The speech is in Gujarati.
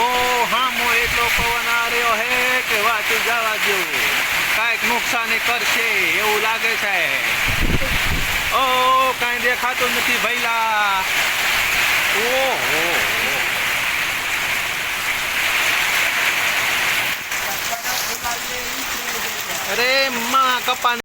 ઓ હામો એટલો પવન આ રહ્યો હે કે વાંચી જવા જેવું કાંઈક નુકસાની કરશે એવું લાગે છે ઓ કાંઈ દેખાતું નથી ભૈલા ઓહો અરે માં કપા